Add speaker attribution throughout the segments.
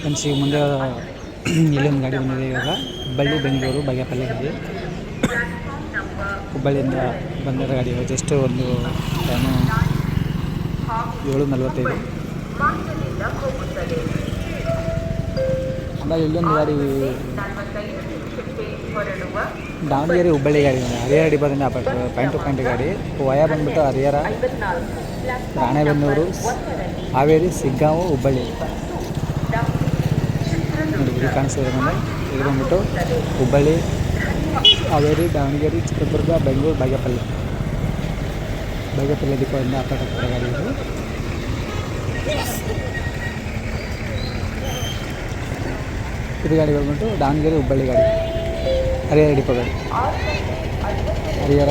Speaker 1: Friends ಈಗ ಮುಂದೆ ಇಲ್ಲೊಂದು ಗಾಡಿ ಬಂದಿದೆ ಇವಾಗ ಹುಬ್ಬಳ್ಳಿ ಬೆಂಗಳೂರು ಬಾಗೇಪಲ್ಲಿ ಗಾಡಿ ಹುಬ್ಬಳ್ಳಿಯಿಂದ ಬಂದಿರೋ ಗಾಡಿ ಇವಾಗ ಜಸ್ಟ್ ಒಂದು ಟೈಮು ಏಳು ನಲ್ವತ್ತೈದು. ಆಮೇಲೆ ಇಲ್ಲೊಂದು ಗಾಡಿ ದಾವಣಗೆರೆ ಹುಬ್ಬಳ್ಳಿ ಗಾಡಿ. ಹರಿಹರ ಡಿಪೋದಿಂದ ಪಾಯಿಂಟ್ ಟು ಪಾಯಿಂಟ್ ಗಾಡಿ. ವಯ ಬಂದ್ಬಿಟ್ಟು ಹರಿಹರ, ರಾಣೆಬೆನ್ನೂರು, ಹಾವೇರಿ, ಸಿಗ್ಗಾಂವು, ಹುಬ್ಬಳ್ಳಿ. ಇಲ್ಲಿ ಕಾಣಿಸ್ತಿದೆ ಮೇಲೆ ಇದು ಬಂದ್ಬಿಟ್ಟು ಹುಬ್ಬಳ್ಳಿ, ಹಾವೇರಿ, ದಾವಣಗೆರೆ, ಚಿತ್ರದುರ್ಗ, ಬೆಂಗಳೂರು, ಬಾಗೇಪಲ್ಲಿ. ಬಾಗೇಪಲ್ಲಿ ದೀಪದಿಂದ ಆಗ್ತಾರೆ ಗಾಡಿ ಇದು ಇದು ಗಾಡಿ ಬಂದ್ಬಿಟ್ಟು ದಾವಣಗೆರೆ, ಹುಬ್ಬಳ್ಳಿ ಗಾಡಿ. ಹರಿಹರ ಡಿಪೋ ಗಾಡಿ. ಹರಿಹರ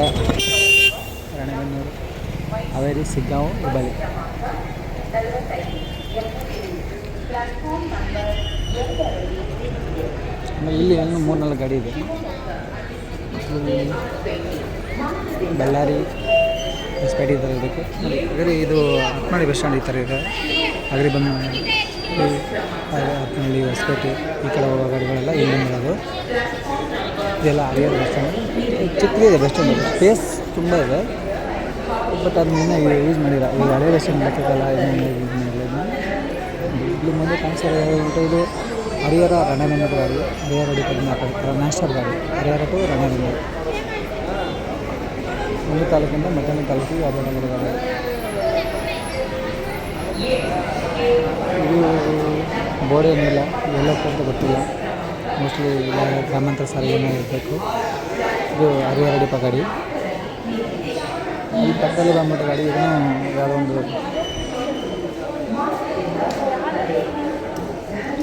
Speaker 1: ರಾಣೆಬೆನ್ನೂರು ಹಾವೇರಿ, ಸಿಗ್ಗಾಂವು, ಹುಬ್ಬಳ್ಳಿ. ಆಮೇಲೆ ಇಲ್ಲಿ ಇನ್ನೂ ಮೂರು ನಾಲ್ಕು ಗಾಡಿ ಇದೆ. ಬಳ್ಳಾರಿ ಹೊಸಪೇಟೆ ಈ ಥರ ಇದಕ್ಕೆ. ಅಗರಿ ಇದು ಹತ್ನಾಡಿ ಬಸ್ ಸ್ಟ್ಯಾಂಡ್ ಈ ಥರ ಇದೆ. ಅಗ್ರಿ ಬಂದು ಹತ್ತನಹಳ್ಳಿ ಹೊಸಪೇಟೆ ಈ ಕಡೆ ಹೋಗೋ ಗಾಡಿಗಳೆಲ್ಲ ಇಲ್ಲಿ ಬರೋದು ಇದೆಲ್ಲ ಹರಿಹರ ಬಸ್ ಸ್ಟ್ಯಾಂಡ್. ಚಿಕ್ಕದಿದೆ ಬಸ್ ಸ್ಟ್ಯಾಂಡ್. ಸ್ಪೇಸ್ ತುಂಬ ಇದೆ. ಬಟ್ ಅದನ್ನ ಯೂಸ್ ಮಾಡಿಲ್ಲ. ಈಗ ಹಳೆ ಬಸ್ ಸ್ಟ್ಯಾಂಡ್ ಇನ್ನೂ ಇದನ್ನ. ಇಲ್ಲಿ ಮುಂದೆ ಕಾಣಿಸ್ತಾ ಇದು ಹರಿಹರ ರಣಬೆನ್ನೂರು ಗಾಡಿ ಹರಿಹರ ಡಿಪೋದಿಂದ ಮಾತಾಡ್ತಾರೆ ನ್ಯಾಷನಲ್ ಗಾಡಿ ಹರಿಹರ ಟು ರಣಬೆನ್ನೂರು ಒಂದು ತಾಲೂಕಿಂದ ಮತ್ತೊಂದು ತಾಲೂಕಿಗೆ ಅಡ್ಡಾಡೋ ಗಾಡಿ ಇದು ಬೋರ್ಡ್ ಏನಿಲ್ಲ, ಎಲ್ಲ ಅಂತ ಗೊತ್ತಿಲ್ಲ. ಮೋಸ್ಟ್ಲಿ ಗ್ರಾಮಾಂತರ ಸಾರಿಗೆನೇ ಇರಬೇಕು. ಇದು ಹರಿಹರ ಪಗಡಿ. ಗಾಡಿ ಈ ಪಕ್ಕದಲ್ಲಿ ಬಂದ್ಬಿಟ್ಟು ಗಾಡಿ ಇದನ್ನು ಯಾವುದೋ ಒಂದು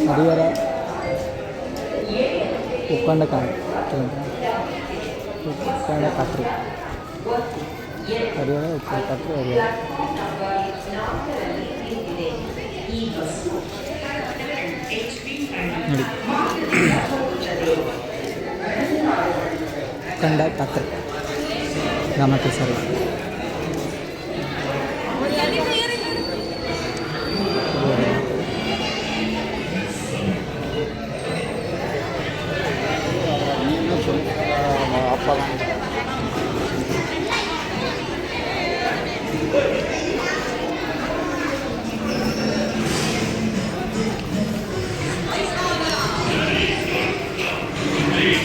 Speaker 1: ಹರಿಹರ ಉಕ್ಕಂಡ ಕಾಣೆ ಉಕ್ಕಂಡ ಕಾತ್ರಿ ಹರಿಹರ ಉಕ್ಕಂಡ ಕಾತ್ರಿ ಹರಿಹರ ನೋಡಿ ಉಕ್ಕಂಡ ಕಾತ್ರಿ ಗ್ರಾಮಾಂತರ ಸಾರಿಗೆ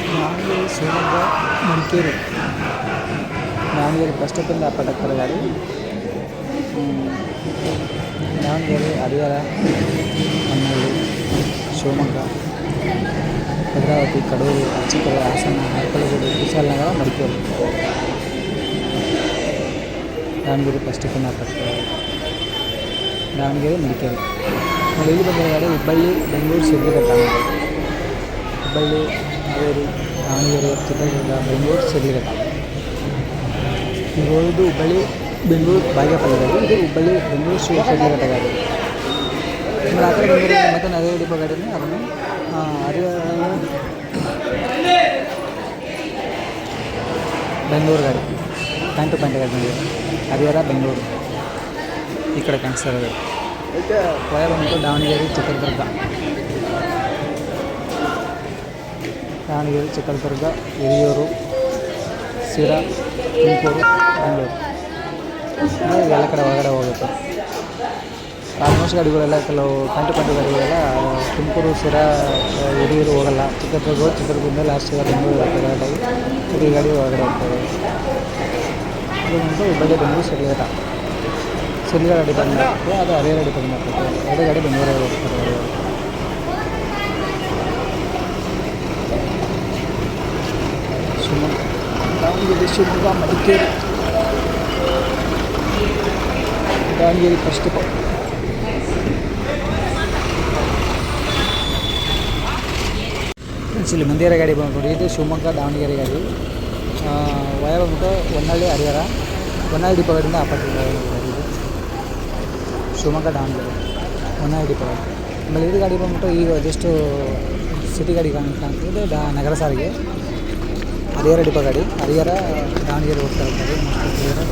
Speaker 1: ದಾವಣಗೆರೆ ಶಿವಮೊಗ್ಗ ಮಡಿಕೇರಿ ದಾವಣಗೆರೆ ಬಸ್ ಸ್ಟಾಪಿಂದ ಅಪ್ಪಾಟಕ್ಕರ ಗಾಡಿ. ದಾವಣಗೆರೆ ಹರಿಹರ ಹೊನ್ನಳ್ಳಿ ಶಿವಮೊಗ್ಗ ಭದ್ರಾವತಿ ಕಡೂರು ಅರಸೀಕೆರೆ ಹಾಸನ, ಹರಕಲಗೂಡು ವಿಶಾಲನಗರ ಮಡಿಕೇರಿ. ದಾವಣಗೆರೆ ಸ್ಟಾಪಿಂದ ಅಪ್ಪಾಟಕ್ಕರ ದಾವಣಗೆರೆ, ಮಡಿಕೇರಿ. ನಾವು ಇಲ್ಲಿ ಗಾಡಿ ಹುಬ್ಬಳ್ಳಿ, ಬೆಂಗಳೂರು ಶಿಡ್ಲಘಟ್ಟ ಹುಬ್ಬಳ್ಳಿ, ಹಾವೇರಿ, ದಾವಣಗೆರೆ, ಚಿತ್ರದುರ್ಗ, ಬೆಂಗಳೂರು ಈಗ ಹೋಗೋದು ಹುಬ್ಬಳ್ಳಿ, ಬೆಂಗಳೂರು ಬಾಗೇಪಲ್ಲಿ ಇದು ಹುಬ್ಬಳ್ಳಿ, ಬೆಂಗಳೂರು ಶಿವ ಶಿಡ್ಲಘಟ್ಟ ಗಾಡಿ ಆಮೇಲೆ ಆ ಕಡೆ ಬಂದರೆ ಮತ್ತೆ ಅದೇ ಡಿಪೋ ಗಾಡಿನೇ ಅದನ್ನು ಹರಿಹರ ಬೆಂಗಳೂರು ಗಾಡಿ ಪಾಯಿಂಟ್ ಟು ಪಾಯಿಂಟ್ ಗಾಡಿ ಬಂದಿದೆ ಹರಿಹರ ಬೆಂಗಳೂರು ಈ ಕಡೆ ಕಾಣಿಸ್ತಾ ಇರೋದು ವಯ ಬಂದ್ಬಿಟ್ಟು ದಾವಣಗೆರೆ ಚಿತ್ರದುರ್ಗ ದಾವಣಗೆರೆ ಚಿತ್ರದುರ್ಗ ಹಿರಿಯೂರು ಸಿರಾ ತುಮಕೂರು ಬೆಂಗಳೂರು ಅಂದರೆ ಎಲ್ಲ ಕಡೆ ಹೊರಗಡೆ ಹೋಗುತ್ತೆ ಆಲ್ಮೋಸ್ಟ್ ಗಾಡಿಗಳೆಲ್ಲ ಕೆಲವು ಕಂಟು ಕಂಟು ಗಾಡಿಗಳೆಲ್ಲ, ತುಮಕೂರು ಸಿರಾ ಹಿರಿಯೂರು ಹೋಗಲ್ಲ. ಚಿತ್ರದುರ್ಗ ಚಿತ್ರದುರ್ಗದಿಂದ ಲಾಸ್ಟಿಗೆ ಬೆಂಗಳೂರು ಗಾಡಿ ಹಿರಿಯ ಗಾಡಿ ಒಳಗಡೆ ಹೋಗ್ತವೆ ಬಂದು ಹುಬ್ಬಳ್ಳಿ ಬೆಂಗಳೂರು ಶಿಡ್ಲಘಟ್ಟ ಶಿಡ್ಲಘಟ್ಟ ಗಾಡಿ ಅದು ಹರಿಹರ ಗಾಡಿ ಬಂದು ಹಾಕ್ತದೆ ಎರಡು ಗಾಡಿ ಬೆಂಗಳೂರಿಗೆ ಹೋಗ್ತಾರೆ. ಶಿವಮೊಗ್ಗ ದಾವಣಗೆರೆ, ಶಿವಮೊಗ್ಗ, ಮಡಿಕೇರಿ. ದಾವಣಗೆರೆ ಫಸ್ಟ್ ಇಲ್ಲಿ ಮಂದಿರ ಗಾಡಿ ಬಂದ್ಬಿಟ್ಟು ಇದು ಶಿವಮೊಗ್ಗ ದಾವಣಗೆರೆ ಗಾಡಿ. ವಯ ಬಂದ್ಬಿಟ್ಟು ಹೊನ್ನಳ್ಳಿ ಹರಿಹರ. ಹೊನ್ನಾಳಿ ಡಿಪೋಗಳಿಂದ ಅಪಾರ್ಟ್ಮೆಂಟ್ ಇದು. ಶಿವಮೊಗ್ಗ ದಾವಣಗೆರೆ. ಹೊನ್ನಾಳಿ ಡಿಪೋ ಗಾಡಿ ಆಮೇಲೆ ಇದು ಗಾಡಿ ಬಂದ್ಬಿಟ್ಟು ಈಗ ಜಸ್ಟು ಸಿಟಿ ಗಾಡಿ ಅಂತ ಕಾಣ್ತಿದೆ ದಾ, ನಗರ ಸಾರಿಗೆ. ಹರಿಹರ ಡಿಪೋ ಗಾಡಿ. ಹರಿಹರ, ದಾವಣಗೆರೆ ಹೋಗ್ತಾ ಇರ್ತಾರೆ ಹರಿಹರ.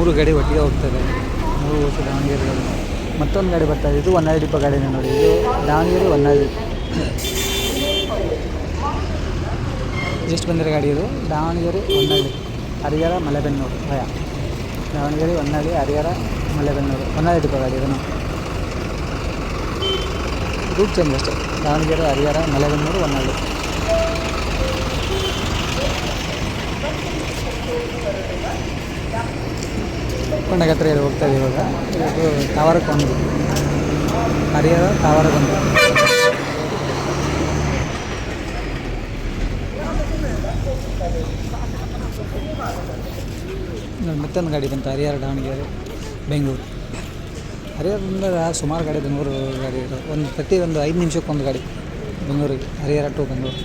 Speaker 1: ಮೂರು ಗಾಡಿ ಒಟ್ಟಿಗೆ ಹೋಗ್ತದೆ. ಮೂರು ವರ್ಷ ದಾವಣಗೆರೆ ಮತ್ತೊಂದು ಗಾಡಿ ಬರ್ತಾ ಇದೆ. ಹೊನ್ನಾಳಿ ಡಿಪೋ ಗಾಡಿನ ನೋಡಿ. ಇದು ದಾವಣಗೆರೆ ಹೊನ್ನಾಳಿ. ಜಸ್ಟ್ ಬಂದಿರೋ ಗಾಡಿ ಇದು. ದಾವಣಗೆರೆ ಹೊನ್ನಾಳಿ. ಹರಿಹರ ಮಲೆಬೆನ್ನೂರು. ಭಯ. ದಾವಣಗೆರೆ ಹೊನ್ನಾಳಿ, ಹರಿಹರ ಮಲೆಬೆನ್ನೂರು. ಹೊನ್ನಾಳಿ ಡಿಪೋ ಗಾಡಿ ಇದನ್ನು ರೂಟ್ ಚೇಂಜ್ ಅಷ್ಟೇ. ದಾವಣಗೆರೆ, ಹರಿಹರ ಮಲೆಬೆನ್ನೂರು, ಹೊನ್ನಾಳಿ. ಕೊಂಡಗತ್ರ ಹೋಗ್ತಾ ಇದೆ ಇವಾಗ. ಇದು ತಾವರಕ್ಕೊಂದು ಹರಿಹರ ತಾವರಕ್ಕೊಂದು ಒಂದು ಮತ್ತೊಂದು ಗಾಡಿ ಬಂತು, ಹರಿಹರ, ದಾವಣಗೆರೆ, ಬೆಂಗಳೂರು. ಹರಿಹರದಿಂದ ಸುಮಾರು ಗಾಡಿ ಬೆಂಗಳೂರು ಗಾಡಿ ಇದಾವೆ ಒಂದು ಪ್ರತಿ ಒಂದು ಐದು ನಿಮಿಷಕ್ಕೆ ಒಂದು ಗಾಡಿ ಬೆಂಗಳೂರಿಗೆ, ಹರಿಹರ ಟು ಬೆಂಗಳೂರು.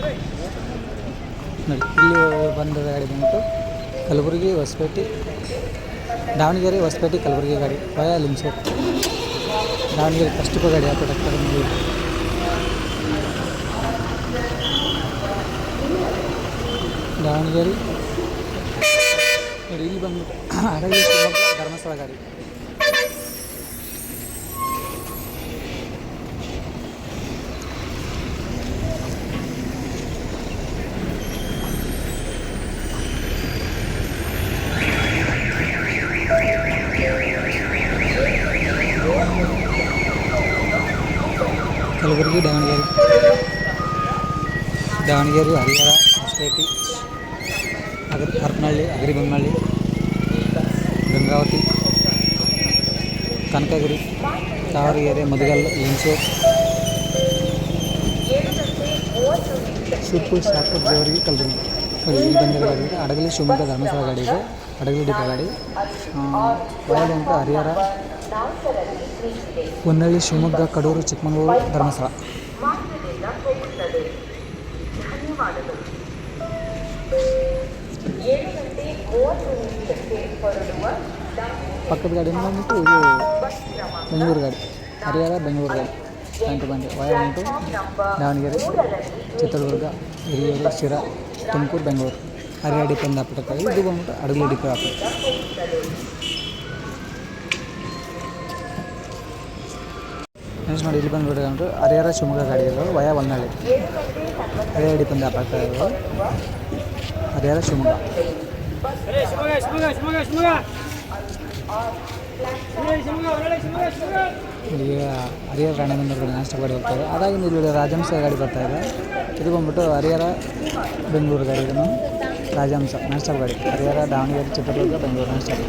Speaker 1: ನೋಡಿ, ಇಲ್ಲಿ ಬಂದ ಗಾಡಿ ಬಂದ್ಬಿಟ್ಟು ಕಲಬುರಗಿ ಹೊಸಪೇಟೆ ದಾವಣಗೆರೆ ಹೊಸಪೇಟೆ ಕಲಬುರಗಿ ಗಾಡಿ ವಯ ಲಿಂಗ್ಸೂರು ದಾವಣಗೆರೆ ಫಸ್ಟ್ ಗಾಡಿ ಆ ಕಡೆ ನಿಮಗೆ ದಾವಣಗೆರೆ, ಇಲ್ಲಿ ಬಂದ್ಬಿಟ್ಟು ಧರ್ಮಸ್ಥಳ ಗಾಡಿ. ಕಲಬುರಗಿ ದಾವಣಗೆರೆ. ದಾವಣಗೆರೆ, ಹರಿಹರ, ಹೊಸಪೇಟೆ, ಅಗರ್, ಹರಪನಹಳ್ಳಿ ಅಗರಿಬೊಮ್ಮನಹಳ್ಳಿ ಗಂಗಾವತಿ, ಕನಕಗಿರಿ ತಾವರೆಗೆರೆ ಮದಗಲ್ ಲಿಂಚೂರು ಸುರ್ಪುರ್ ಸಾಕು ದೇವರಿಗೆ ಕಲಬುರಗಿ ಇಲ್ಲಿ ಬಂದಿರೋ ಗಾಡಿ ಹಡಗಲಿ, ಶಿವಮೊಗ್ಗ ಧರ್ಮಸ್ಥಳ ಗಾಡಿ ಇದೆ. ಹಡಗಲಿ ಡಿಪೋ ಗಾಡಿ. ಅಂತ ಹರಿಹರ. ಹೊನ್ನಳ್ಳಿ ಶಿವಮೊಗ್ಗ, ಕಡೂರು, ಚಿಕ್ಕಮಗಳೂರು, ಧರ್ಮಸ್ಥಳ. ಪಕ್ಕದ ಗಾಡಿ ಬಂದ್ಬಿಟ್ಟು ಇದು ಬೆಂಗಳೂರು ಗಾಡಿ. ಹರಿಹರ ಬೆಂಗಳೂರು ಗಾಡಿ. ಪಾಯಿಂಟ್ ಬಂದು ವಯ ದಾವಣಗೆರೆ, ಚಿತ್ರದುರ್ಗ, ಹಿರಿಯೂರು, ಶಿರಾ, ತುಮಕೂರು, ಬೆಂಗಳೂರು. ಹರಿಹರ ಡಿಪೋ ಹಾಕ್ಬಿಟ್ಟಿರ್ತಾರೆ ಇದು ಬಂದ್ಬಿಟ್ಟು ಅಡುಗೆ ಡಿಪೋ ಹಾಕ್ಬಿಟ್ಟು ನೆಕ್ಸ್ಟ್ ನೋಡಿ ಇಲ್ಲಿ ಬಂದ್ಬಿಟ್ಟು ಅಂದ್ರೆ ಹರಿಹರ ಶಿವಮೊಗ್ಗ ಗಾಡಿಗಳು ವಯ ಹೊನ್ನಳ್ಳಿ ಹರಿಹರ ಡಿಪೋ ಹಾಕ್ತಾ ಇರೋದು ಹರಿಹರ ಶಿವಮೊಗ್ಗ. ಇಲ್ಲಿ ಹರಿಹರ ರಾಣೆಬೆನ್ನೂರು ನಾಷ್ಟ ಗಾಡಿ ಹೋಗ್ತಾ ಇದೆ ಅದಾಗಿಂದ ಇಲ್ಲಿ ರಾಜಹಂಸ ಗಾಡಿ ಬರ್ತಾ ಇದೆ. ಇದು ಬಂದ್ಬಿಟ್ಟು ಹರಿಹರ ಬೆಂಗಳೂರು ಗಾಡಿ ಇದನ್ನು. ರಾಜಹಂಸ ನಾಷ್ಟ ಗಾಡಿ. ಹರಿಹರ ದಾವಣಗೆರೆ ಚಿತ್ರದುರ್ಗ ಬೆಂಗಳೂರು ನಾಷ್ಟ ಗಾಡಿ.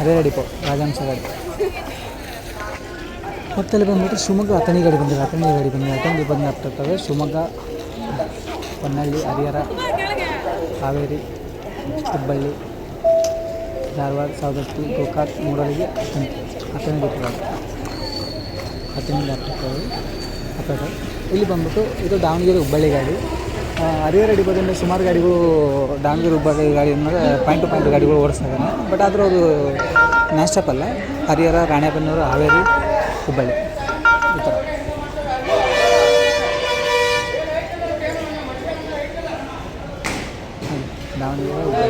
Speaker 1: ಹರಿಹರ ಡಿಪೋ ರಾಜಹಂಸ ಗಾಡಿ. ಮತ್ತಲ್ಲಿ ಬಂದ್ಬಿಟ್ಟು ಶಿವಮೊಗ್ಗ ಅಥಣಿ ಗಾಡಿ ಬಂದಿದೆ. ಅಥಣಿ ಗಾಡಿ ಬಂದಿದೆ. ಅಥಣಿ ಬಂದು ಆಗ್ತಿರ್ತವೆ ಶಿವಮೊಗ್ಗ ಹೊನ್ನಳ್ಳಿ ಹರಿಹರ, ಹಾವೇರಿ, ಹುಬ್ಬಳ್ಳಿ, ಧಾರವಾಡ, ಸವದತ್ತಿ, ಗೋಕಾಕ್ ಮೂಡಲಿಗೆ ಅಥಣಿ ಅಥಣಿ ಗಾಡಿ ಹತ್ತನಿಂದ ಆಗ್ತಿರ್ತವೆ ಇಲ್ಲಿ ಬಂದ್ಬಿಟ್ಟು ಇದು ದಾವಣಗೆರೆ ಹುಬ್ಬಳ್ಳಿ ಗಾಡಿ. ಹರಿಹರ ಡಿಪೋದಿಂದ ಸುಮಾರು ಗಾಡಿಗಳು ದಾವಣಗೆರೆ ಹುಬ್ಬಳ್ಳಿ ಗಾಡಿ ಅಂದರೆ ಪಾಯಿಂಟ್ ಟು ಪಾಯಿಂಟ್ ಗಾಡಿಗಳು ಓಡಿಸ್ತಾ ಇದ್ದಾನೆ ಬಟ್ ಆದರೂ ಅದು ಸ್ಟಾಪ್ ಅಲ್ಲ. ಹರಿಹರ, ರಾಣೆಬೆನ್ನೂರು, ಹಾವೇರಿ ಹುಬ್ಬಳ್ಳಿ. ಈ ದಾವಣಗೆರೆ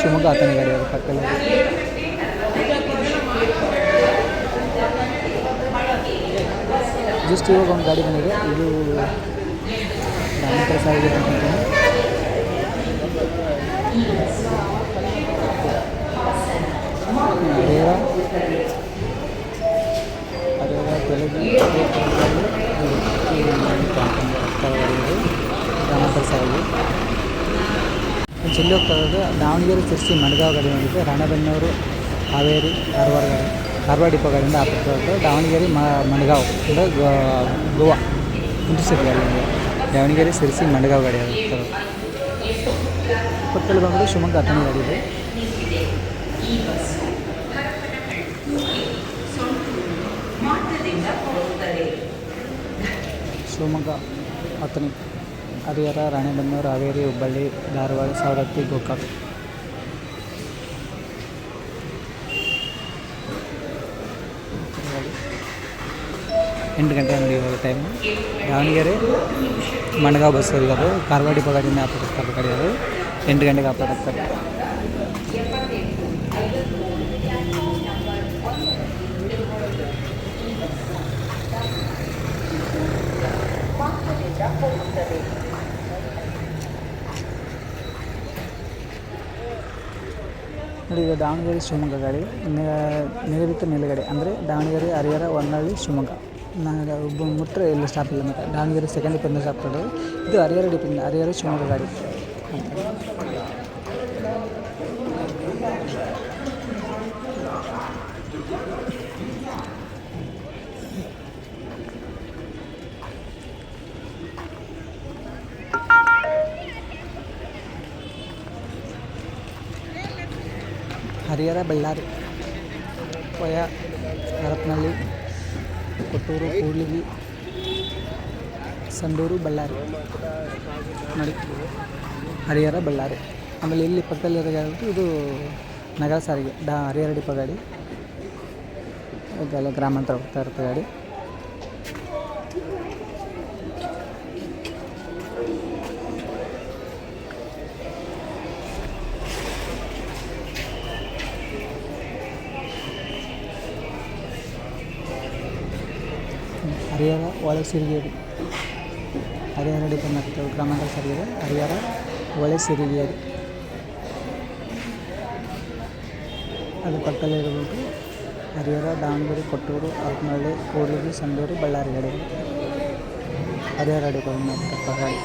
Speaker 1: ಶಿವಮೊಗ್ಗ ಆತನ ಗಾಡಿ ಅದು ಪಕ್ಕದಲ್ಲಿ ಜಸ್ಟ್ ಇವಾಗ ಒಂದು ಗಾಡಿ ಬಂದಿದೆ. ಇದು ರಾಮಕೃಷ್ಣ ಸಾರಿಗೆ ಅಂದ್ಕೊಂತೀನಿ ಹರಿಹರ ಹರಿಹರ ಬೆಳಗ್ಗೆ ರಾಮಕೃಷ್ಣ ಸಾರಿಗೆ ಚೆಲ್ಲಿ ಹೋಗ್ತಾ ಇರೋದು ದಾವಣಗೆರೆ ಮಡ್ಗಾವ್ ಗಾಡಿ ಬಂದಿದೆ ರಾಣೆಬೆನ್ನೂರು, ಹಾವೇರಿ ಕಾರವಾರ ಕಾರವಾರ ಡಿಪೋ ಗಾಡಿಯಿಂದ ಆಗ್ತಾ ಇರೋದು ದಾವಣಗೆರೆ ಮಡ್ಗಾವ್ ಅಂದರೆ ಗೋವಾ ಇಂಟರ್ಸಿಟಿ ಗಾಡಿ ಇದೆ. ದಾವಣಗೆರೆ, ಸಿರ್ಸಿ, ಮಡ್ಗಾವ್ ಗಾಡಿ ಇರೋದು ಪಕ್ಕದಲ್ಲಿ ಬಂದರೆ ಶಿವಮೊಗ್ಗ ಹತ್ತನೇ ಗಾಡಿ ಇದೆ. ಶಿವಮೊಗ್ಗ. ಅಥಣಿ. ಹರಿಹರ, ರಾಣೆಬೆನ್ನೂರು, ಹಾವೇರಿ, ಹುಬ್ಬಳ್ಳಿ, ಧಾರವಾಡ, ಸವದತ್ತಿ, ಗೋಕಾಕ್. ಎಂಟು ಗಂಟೆ ನಡೆಯುವಾಗ ಟೈಮ್ ದಾವಣಗೆರೆ, ಮಣಗಾವ್ ಬಸ್ ಇರೋದು. ಕಾರ್ವಾಡಿ ಪಗಾಡಿನ ಆಪಡಿಸ್ತಾರೆ ಕಡೆ ಅದು. ಎಂಟು ಗಂಟೆಗೆ ಆಪಡಿಸ್ತಾರೆ ನೋಡಿ ಈಗ ದಾವಣಗೆರೆ ಶಿವಮೊಗ್ಗ ಗಾಡಿ. ನಿಗದಿತ ನಿಲುಗಡೆ ಅಂದರೆ ದಾವಣಗೆರೆ, ಹರಿಹರ, ಹೊನ್ನಾಳಿ, ಶಿವಮೊಗ್ಗ. ನಾನು ಒಬ್ಬ ಮುಟ್ಟರೆ ಇಲ್ಲಿ ಸ್ಟಾಪ್ ಇಲ್ಲ ಮತ್ತು. ದಾವಣಗೆರೆ ಸೆಕೆಂಡ್ ಡಿಪೆಂಡ್ ಸ್ಟಾಪ್ ಇದು ಹರಿಹರ ಡಿಪೆಂಡ್ ಹರಿಹರ ಶಿವಮೊಗ್ಗ ಗಾಡಿ. ಹರಿಹರ, ಬಳ್ಳಾರಿ. ಕೊಯ ಹರಪನಹಳ್ಳಿ ಕೊಟ್ಟೂರು, ಕೂಡ್ಲಿಗಿ, ಸಂಡೂರು, ಬಳ್ಳಾರಿ. ನೋಡಿ, ಹರಿಹರ, ಬಳ್ಳಾರಿ. ಆಮೇಲೆ ಇಲ್ಲಿ ಪಕ್ಕದಲ್ಲಿರೋ ಗಾಡಿ ಇದು ನಗರ ಸಾರಿಗೆ ಡಾ, ಹರಿಹರ ಡಿಪೋ ಗಾಡಿ. ಗ್ರಾಮಾಂತರ ಹೋಗ್ತಾ ಇರುತ್ತೆ ಗಾಡಿ. ಹರಿಹರ ಒಳ ಸಿರಿಗೇರಿ ಹರಿಹರ ಡಿಪೋ ಮಾಡ್ತೇವೆ ಗ್ರಾಮಾಂತರ ಸಾರಿಗೆ, ಹರಿಹರ ಒಳೆ ಸಿರಿಗೇರಿ ಅದು ಪಕ್ಕದಲ್ಲಿರಬೇಕು ಹರಿಹರ, ದಾವಣಗೆರೆ, ಕೊಟ್ಟೂರು ಹರಪನಹಳ್ಳಿ ಕೂಡಲೂರು ಸಂಡೂರು, ಬಳ್ಳಾರಿ ಗಡಿ ಹರಿಹರ ಡಿಪೋ ಮಾಡ್ತಾರೆ ಗಾಡಿ